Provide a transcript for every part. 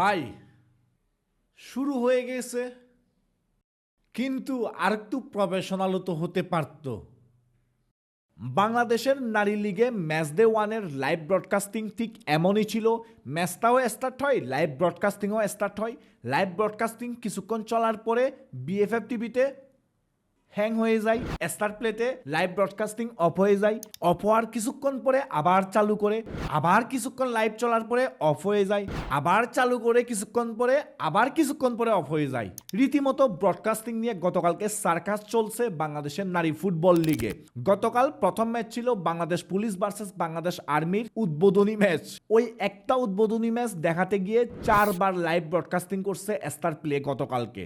ভাই শুরু হয়ে গেছে। কিন্তু আর একটু প্রফেশনালও তো হতে পারত। বাংলাদেশের নারী লিগে ম্যাচ ডে ওয়ানের লাইভ ব্রডকাস্টিং ঠিক এমনই ছিল। ম্যাচটাও স্টার্ট হয় লাইভ ব্রডকাস্টিংও স্টার্ট হয়। লাইভ ব্রডকাস্টিং কিছুক্ষণ চলার পরে বিএফএফ টিভিতে হ্যাং হয়ে যায়, স্টার প্লেতে লাইভ ব্রডকাস্টিং অফ হয়ে যায় অফ হওয়ার কিছুক্ষণ পরে আবার চালু করে, আবার কিছুক্ষণ লাইভ চলার পরে অফ হয়ে যায়, আবার চালু করে কিছুক্ষণ পরে আবার কিছুক্ষণ পরে অফ হয়ে যায়। রীতিমতো ব্রডকাস্টিং নিয়ে গতকালকে সার্কাস চলছে বাংলাদেশের নারী ফুটবল লিগে গতকাল প্রথম ম্যাচ ছিল বাংলাদেশ পুলিশ ভার্সেস বাংলাদেশ আর্মির উদ্বোধনী ম্যাচ ওই একটা উদ্বোধনী ম্যাচ দেখাতে গিয়ে চারবার লাইভ ব্রডকাস্টিং করছে স্টার প্লে গতকালকে।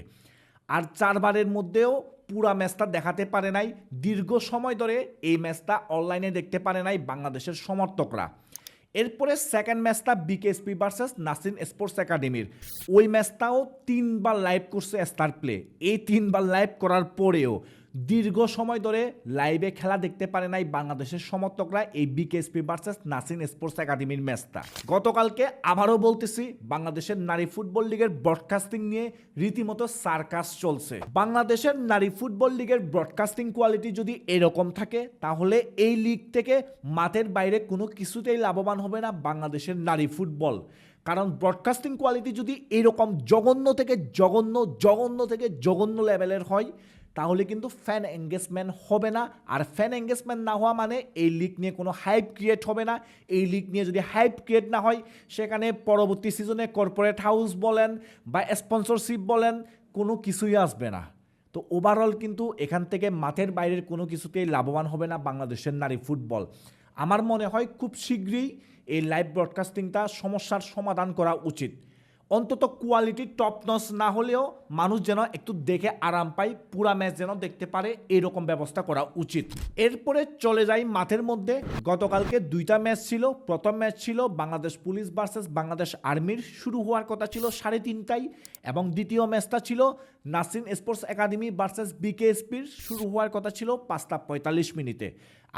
আর চারবারের মধ্যেও পুরা ম্যাচটা দেখাতে পারে নাই। দীর্ঘ সময় ধরে এই ম্যাচটা অনলাইনে দেখতে পারে নাই বাংলাদেশের সমর্থকরা। এরপরে সেকেন্ড ম্যাচটা বিকেএসপি ভার্সেস নাসিন স্পোর্টস একাডেমির ওই ম্যাচটাও তিনবার লাইভ করছে স্টার প্লে এই তিনবার লাইভ করার পরেও দীর্ঘ সময় ধরে লাইভে খেলা দেখতে পারে নাই বাংলাদেশের সমর্থকরা এই বিকেএসপি ভার্সেস নাসিন স্পোর্টস একাডেমির ম্যাচটা। গতকালকে আবারও বলতেছি, বাংলাদেশের নারী ফুটবল লিগের ব্রডকাস্টিং নিয়ে রীতিমতো সার্কাস চলছে। বাংলাদেশের নারী ফুটবল লিগের ব্রডকাস্টিং কোয়ালিটি যদি এরকম থাকে, তাহলে এই লিগ থেকে মাঠের বাইরে কোনো কিছুতেই লাভবান হবে না বাংলাদেশের নারী ফুটবল। কারণ ব্রডকাস্টিং কোয়ালিটি যদি এরকম জঘন্য থেকে জঘন্য জঘন্য থেকে জঘন্য লেভেলের হয় তাহলে কিন্তু ফ্যান এঙ্গেজমেন্ট হবে না। আর ফ্যান এঙ্গেজমেন্ট না হওয়া মানে এই লিগ নিয়ে কোনো হাইপ ক্রিয়েট হবে না। এই লিগ নিয়ে যদি হাইপ ক্রিয়েট না হয়, সেখানে পরবর্তী সিজনে কর্পোরেট হাউস বলেন বা স্পন্সরশিপ বলেন, কোনো কিছুই আসবে না। তো ওভারঅল কিন্তু এখান থেকে মাঠের বাইরের কোনো কিছুতেই লাভবান হবে না বাংলাদেশের নারী ফুটবল আমার মনে হয় খুব শীঘ্রই এই লাইভ ব্রডকাস্টিংটা সমস্যার সমাধান করা উচিত। অন্তত কোয়ালিটি টপ নস না হলেও মানুষ যেন একটু দেখে আরাম পায়, পুরা ম্যাচ যেন দেখতে পারে, এরকম ব্যবস্থা করা উচিত। এরপরে চলে যাই মাঠের মধ্যে। গতকালকে দুইটা ম্যাচ ছিল। প্রথম ম্যাচ ছিল বাংলাদেশ পুলিশ ভার্সেস বাংলাদেশ আর্মির শুরু হওয়ার কথা ছিল সাড়ে তিনটায় এবং দ্বিতীয় ম্যাচটা ছিল নাসিন স্পোর্টস একাডেমি ভার্সেস বিকেএসপির শুরু হওয়ার কথা ছিল পাঁচটা পঁয়তাল্লিশ মিনিটে।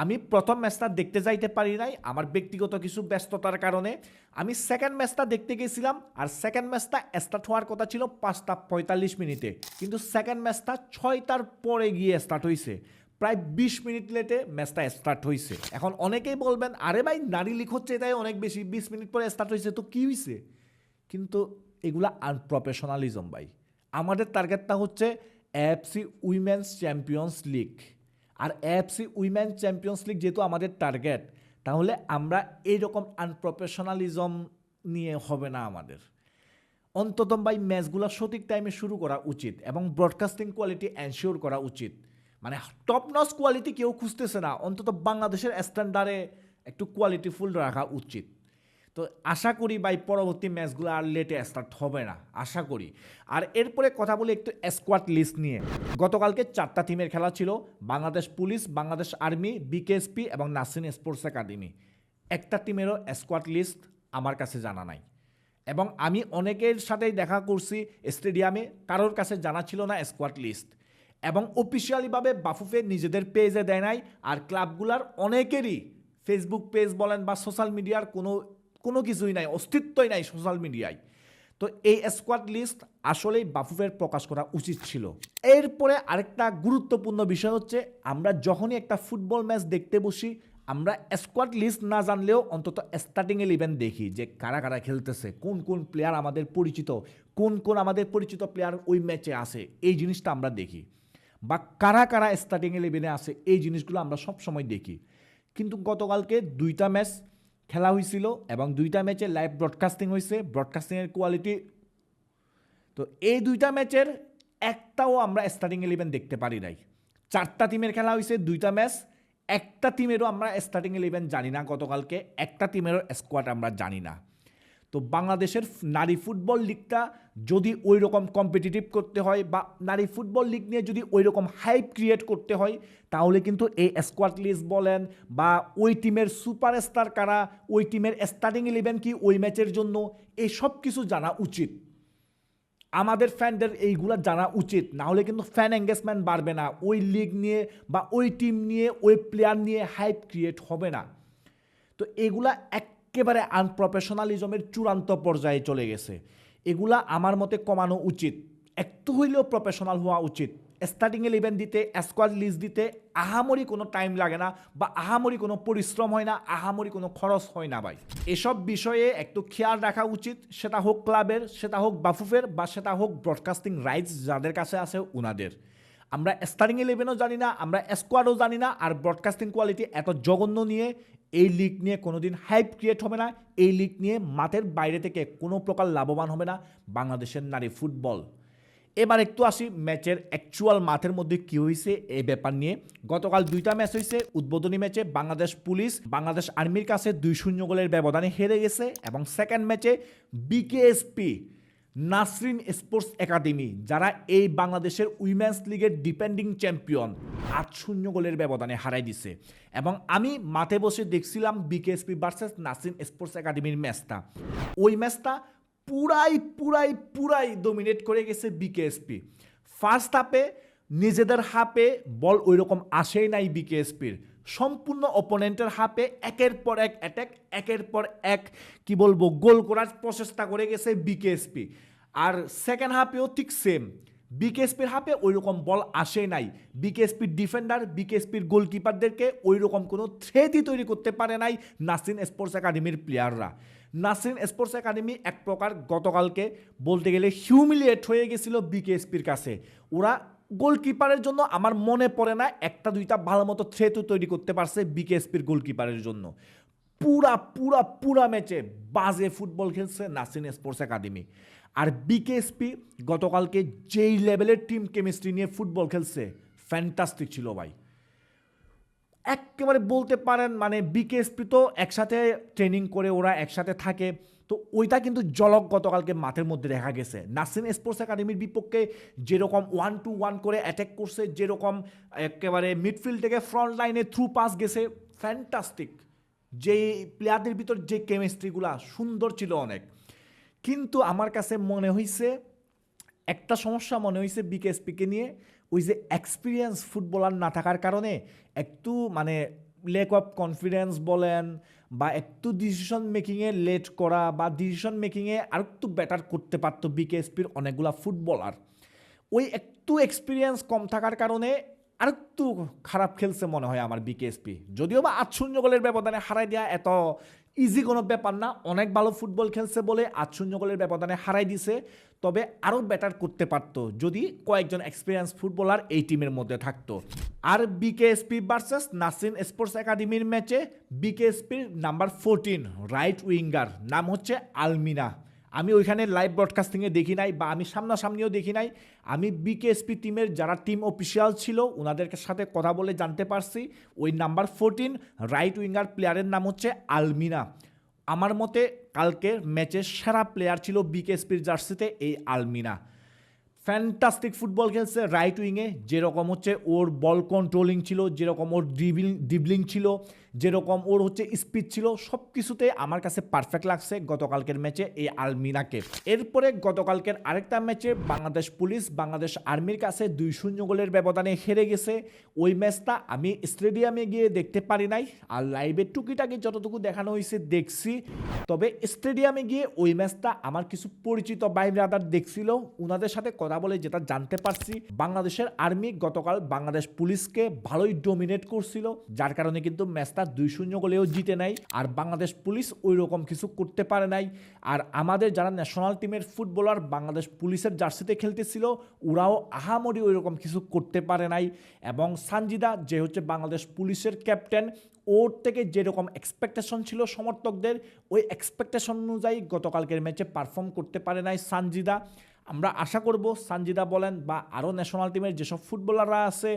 আমি প্রথম ম্যাচটা দেখতে যাইতে পারি নাই, আমার ব্যক্তিগত কিছু ব্যস্ততার কারণে। আমি সেকেন্ড ম্যাচটা দেখতে গেছিলাম, আর সেকেন্ড ম্যাচটা স্টার্ট হওয়ার কথা ছিল পাঁচটা পঁয়তাল্লিশ মিনিটে। কিন্তু সেকেন্ড ম্যাচটা ছয়টার পরে গিয়ে স্টার্ট হয়েছে প্রায় বিশ মিনিট লেটে ম্যাচটা স্টার্ট হয়েছে এখন অনেকেই বলবেন, আরে ভাই, নারী লিগ হচ্ছে তাই অনেক বেশি, বিশ মিনিট পরে স্টার্ট হয়েছে তো কী হয়েছে কিন্তু এগুলা আনপ্রফেশনালিজম ভাই। আমাদের টার্গেটটা হচ্ছে এফসি উইমেন্স চ্যাম্পিয়ন্স লিগ আর এফসি উইমেন চ্যাম্পিয়ন্স লিগ যেহেতু আমাদের টার্গেট তাহলে আমরা এইরকম আনপ্রফেশনালিজম নিয়ে হবে না আমাদের। অন্তত ভাই ম্যাচগুলো সঠিক টাইমে শুরু করা উচিত এবং ব্রডকাস্টিং কোয়ালিটি এনশিওর করা উচিত। মানে টপ নস কোয়ালিটি কেউ খুঁজতেছে না, অন্তত বাংলাদেশের স্ট্যান্ডার্ডে একটু কোয়ালিটিফুল রাখা উচিত। তো আশা করি ভাই পরবর্তী ম্যাচগুলো আর লেটে স্টার্ট হবে না, আশা করি। আর এরপরে কথা বলি একটু স্কোয়াড লিস্ট নিয়ে। গতকালকে চারটা টিমের খেলা ছিল, Bangladesh police, Bangladesh army BKSP এবং নাসিন স্পোর্টস একাডেমি একটা টিমেরও স্কোয়াড লিস্ট আমার কাছে জানা নাই। এবং আমি অনেকের সাথেই দেখা করছি স্টেডিয়ামে কারোর কাছে জানা ছিল না স্কোয়াড লিস্ট এবং অফিসিয়ালিভাবে বাফুফে নিজেদের পেজে দেয় নাই, আর ক্লাবগুলার অনেকেরই ফেসবুক পেজ বলেন বা সোশ্যাল মিডিয়ার কোনো কোনো কিছুই নাই, অস্তিত্বই নাই সোশ্যাল মিডিয়ায় তো এই স্কোয়াড লিস্ট আসলেই বাফুফের প্রকাশ করা উচিত ছিল। এরপরে আরেকটা গুরুত্বপূর্ণ বিষয় হচ্ছে, আমরা যখনই একটা ফুটবল ম্যাচ দেখতে বসি, আমরা স্কোয়াড লিস্ট না জানলেও অন্তত স্টার্টিং ইলেভেন দেখি যে কারা কারা খেলতেছে, কোন কোন প্লেয়ার আমাদের পরিচিত, কোন কোন আমাদের পরিচিত প্লেয়ার ওই ম্যাচে আছে, এই জিনিসটা আমরা দেখি। বা কারা কারা স্টার্টিং ইলেভেনে আছে, এই জিনিসগুলো আমরা সব সময় দেখি। কিন্তু গতকালকে দুইটা ম্যাচ খেলা হয়েছিল এবং দুইটা ম্যাচে লাইভ ব্রডকাস্টিং হয়েছে ব্রডকাস্টিংয়ের কোয়ালিটি তো এই দুইটা ম্যাচের একটাও আমরা স্টার্টিং ইলেভেন দেখতে পারি নাই। চারটা টিমের খেলা হয়েছে দুইটা ম্যাচ একটা টিমেরও আমরা স্টার্টিং ইলেভেন জানি না গতকালকে, একটা টিমেরও স্কোয়াড আমরা জানি না। তো বাংলাদেশের নারী ফুটবল লিগটা যদি ওই রকম কম্পিটিটিভ করতে হয় বা নারী ফুটবল লিগ নিয়ে যদি ওই রকম হাইপ ক্রিয়েট করতে হয়, তাহলে কিন্তু এই স্কোয়াড লিস্ট বলেন বা ওই টিমের সুপারস্টার কারা, ওই টিমের স্টার্টিং ইলেভেন কি ওই ম্যাচের জন্য, এই সব কিছু জানা উচিত। আমাদের ফ্যানদের এইগুলা জানা উচিত, না হলে কিন্তু ফ্যান এঙ্গেজমেন্ট বাড়বে না। ওই লিগ নিয়ে বা ওই টিম নিয়ে, ওই প্লেয়ার নিয়ে হাইপ ক্রিয়েট হবে না। তো এগুলা একেবারে আনপ্রফেশনালিজমের চূড়ান্ত পর্যায়ে চলে গেছে। এগুলা আমার মতে কমানো উচিত। একটু হইলেও প্রফেশনাল হওয়া উচিত। স্টার্টিং ইলেভেন দিতে স্কোয়াড লিস্ট দিতে আহামরি কোনো টাইম লাগে না বা আহামরি কোনো পরিশ্রম হয় না, আহামরি কোনো খরচ হয় না ভাই। এসব বিষয়ে একটু খেয়াল রাখা উচিত। সেটা হোক ক্লাবের, সেটা হোক বাফুফের বা সেটা হোক ব্রডকাস্টিং রাইটস যাদের কাছে আছে উনাদের। আমরা স্টার্টিং ইলেভেনও জানি না, আমরা স্কোয়াডও জানি না, আর ব্রডকাস্টিং কোয়ালিটি এত জঘন্য নিয়ে এই লিগ নিয়ে কোনোদিন হাইপ ক্রিয়েট হবে না, এই লিগ নিয়ে মাঠের বাইরে থেকে কোনো প্রকার লাভবান হবে না বাংলাদেশের নারী ফুটবল। এবার একটু আসি ম্যাচের অ্যাকচুয়াল মাঠের মধ্যে কী হয়েছে এই ব্যাপার নিয়ে। গতকাল দুইটা ম্যাচ হয়েছে উদ্বোধনী ম্যাচে বাংলাদেশ পুলিশ, বাংলাদেশ আর্মির কাছে দুই শূন্য গোলের ব্যবধানে হেরে গেছে এবং সেকেন্ড ম্যাচে বিকেএসপি নাসরিন স্পোর্টস একাডেমি, যারা এই বাংলাদেশের উইমেন্স লিগের ডিপেন্ডিং চ্যাম্পিয়ন, আট শূন্য গোলের ব্যবধানে হারাই দিছে। এবং আমি মাঠে বসে দেখছিলাম বিকেএসপি ভার্সেস নাসরিন স্পোর্টস একাডেমির ম্যাচটা। ওই ম্যাচটা পুরাই পুরাই পুরাই ডোমিনেট করে গেছে বিকেএসপি। ফার্স্ট হাফে নিজেদের হাফে বল ওই রকম আসেই নাই বিকেএসপির। সম্পূর্ণ অপোনেন্টের হাফে একের পর এক অ্যাটাক একের পর এক, কি বলব, গোল করার প্রচেষ্টা করে গেছে বিকেএসপি আর সেকেন্ড হাফেও ঠিক সেম বিকেএসপির হাফে ওই রকম বল আসে নাই। বিকেএসপির ডিফেন্ডার বিকেএসপির গোলকিপারদেরকে ওই রকম কোনো থ্রেটই তৈরি করতে পারে নাই নাসিন স্পোর্টস একাডেমির প্লেয়াররা নাসরিন স্পোর্টস একাডেমি এক প্রকার গতকালকে বলতে গেলে হিউমিলিয়েট হয়ে গেছিল বিকেএসপির কাছে। ওরা গোলকিপারের জন্য আমার মনে পড়ে না একটা দুইটা ভালো মতো থ্রেটও তৈরি করতে পারছে বিকেএসপির গোলকিপারের জন্য। পুরা পুরা পুরা ম্যাচে বাজে ফুটবল খেলছে নাসিন স্পোর্টস একাডেমি। আর বিকেএসপি গতকালকে যেই লেভেলের টিম কেমিস্ট্রি নিয়ে ফুটবল খেলছে ফ্যান্টাস্টিক ছিল ভাই। একেবারে বলতে পারেন মানে বিকেএসপি তো একসাথে ট্রেনিং করে ওরা একসাথে থাকে তো ওইটা কিন্তু জলক গতকালকে মাঠের মধ্যে দেখা গেছে। নাসিন স্পোর্টস একাডেমির বিপক্ষে যেরকম ওয়ান টু ওয়ান করে অ্যাটাক করছে, যেরকম একেবারে মিডফিল্ড থেকে ফ্রন্ট লাইনে থ্রু পাস গেছে ফ্যান্টাস্টিক যে প্লেয়ারদের ভিতর যে কেমিস্ট্রিগুলা সুন্দর ছিল অনেক। কিন্তু আমার কাছে মনে হয়েছে একটা সমস্যা মনে হয়েছে বিকেএসপিকে নিয়ে, ওই যে এক্সপিরিয়েন্স ফুটবলার না থাকার কারণে একটু মানে লেক অফ কনফিডেন্স বলেন বা একটু ডিসিশন মেকিংয়ে লেট করা বা ডিসিশন মেকিংয়ে আর একটু বেটার করতে পারতো বিকেএসপির অনেকগুলা ফুটবলার ওই একটু এক্সপিরিয়েন্স কম থাকার কারণে আর একটু খারাপ খেলছে মনে হয় আমার বিকেএসপি যদিও বা আট শূন্য গোলের ব্যবধানে হারাই দেওয়া এত ইজি কোনো ব্যাপার না, অনেক ভালো ফুটবল খেলছে বলে আট শূন্য গোলের ব্যবধানে হারাই দিছে, তবে আরও বেটার করতে পারতো যদি কয়েকজন এক্সপিরিয়েন্স ফুটবলার এই টিমের মধ্যে থাকতো। আর বিকেএসপি ভার্সেস নাসিন স্পোর্টস একাডেমির ম্যাচে বিকেএসপির নাম্বার ফোরটিন রাইট উইঙ্গার নাম হচ্ছে আলমিনা আমি ওইখানে লাইভ ব্রডকাস্টিংয়ে দেখি নাই বা আমি সামনাসামনিও দেখি নাই। আমি বিকেএসপি টিমের যারা টিম অফিসিয়াল ছিল, ওনাদের সাথে কথা বলে জানতে পারছি। ওই নাম্বার ফোরটিন রাইট উইঙ্গার প্লেয়ারের নাম হচ্ছে আলমিনা। আমার মতে কালকের ম্যাচের সেরা প্লেয়ার ছিল বিকেএসপির জার্সিতে এই আলমিনা। ফ্যান্টাস্টিক ফুটবল খেলছে রাইট উইংয়ে যেরকম হচ্ছে ওর বল কন্ট্রোলিং ছিল, যেরকম ওর ড্রিবলিং ড্রিবলিং ছিল। যেরকম ওর হচ্ছে স্পিড ছিল সব কিছুতে আমার কাছে পারফেক্ট লাগছে গতকালকের ম্যাচে এই আলমিনাকে এরপরে গতকালকের আরেকটা ম্যাচে বাংলাদেশ পুলিশ, বাংলাদেশ আর্মির কাছে দুই শূন্য গোলের ব্যবধানে হেরে গেছে। ওই ম্যাচটা আমি স্টেডিয়ামে গিয়ে দেখতে পারি নাই, আর লাইভে টুকিটাকি যতটুকু দেখানো হয়েছে দেখছি। তবে স্টেডিয়ামে গিয়ে ওই ম্যাচটা আমার কিছু পরিচিত বাই ব্রাদার দেখছিল ওনাদের সাথে কথা বলে যেটা জানতে পারছি। বাংলাদেশের আর্মি গতকাল বাংলাদেশ পুলিশকে ভালোই ডোমিনেট করছিল, যার কারণে কিন্তু ম্যাচটা দুই শূন্য গোলেও জিতে নাই, আর বাংলাদেশ পুলিশ ওই রকম কিছু করতে পারে নাই। আর আমাদের যারা ন্যাশনাল টিমের ফুটবলার বাংলাদেশ পুলিশের জার্সিতে খেলতেছিল, ওরাও আহামরি ওই রকম কিছু করতে পারে নাই। এবং সানজিদা, যে হচ্ছে বাংলাদেশ পুলিশের ক্যাপ্টেন ওর থেকে যেরকম এক্সপেকটেশন ছিল সমর্থকদের, ওই এক্সপেকটেশন অনুযায়ী গতকালকের ম্যাচে পারফর্ম করতে পারে নাই সানজিদা। আমরা আশা করব সানজিদা বলেন বা আরও ন্যাশনাল টিমের যেসব ফুটবলাররা আছে,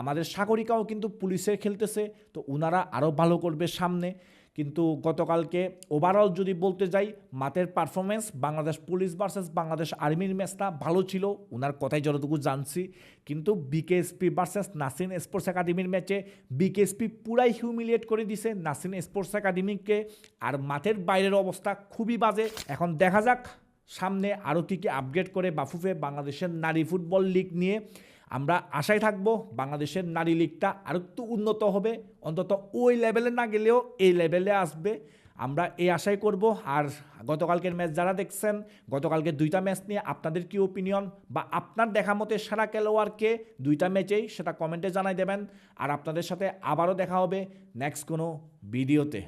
আমাদের সাগরিকাও কিন্তু পুলিশে খেলতেছে, তো ওনারা আরও ভালো করবে সামনে। কিন্তু গতকালকে ওভারঅল যদি বলতে যাই মাতের performance Bangladesh police versus Bangladesh আর্মির ম্যাচটা ভালো ছিল ওনার কথাই যতটুকু জানছি। কিন্তু বিকেএসপি ভার্সেস নাসিন স্পোর্টস একাডেমির ম্যাচে বিকেএসপি পুরাই হিউমিলিয়েট করে দিছে নাসিন স্পোর্টস একাডেমিকে। আর মাঠের বাইরের অবস্থা খুবই বাজে। এখন দেখা যাক সামনে আরও কী কী আপগ্রেড করে বাফুফে বাংলাদেশের নারী ফুটবল লিগ নিয়ে আমরা আশায় থাকব বাংলাদেশের নারী লিগটা আরও একটু উন্নত হবে। অন্তত ওই লেভেলে না গেলেও এই লেভেলে আসবে। আমরা এই আশাই করব। আর গতকালকের ম্যাচ যারা দেখছেন, গতকালকে দুইটা ম্যাচ নিয়ে আপনাদের কি ওপিনিয়ন বা আপনার দেখা মতে সেরা খেলোয়াড়কে দুইটা ম্যাচেই সেটা কমেন্টে জানাই দেবেন। আর আপনাদের সাথে আবারও দেখা হবে নেক্সট কোনো ভিডিওতে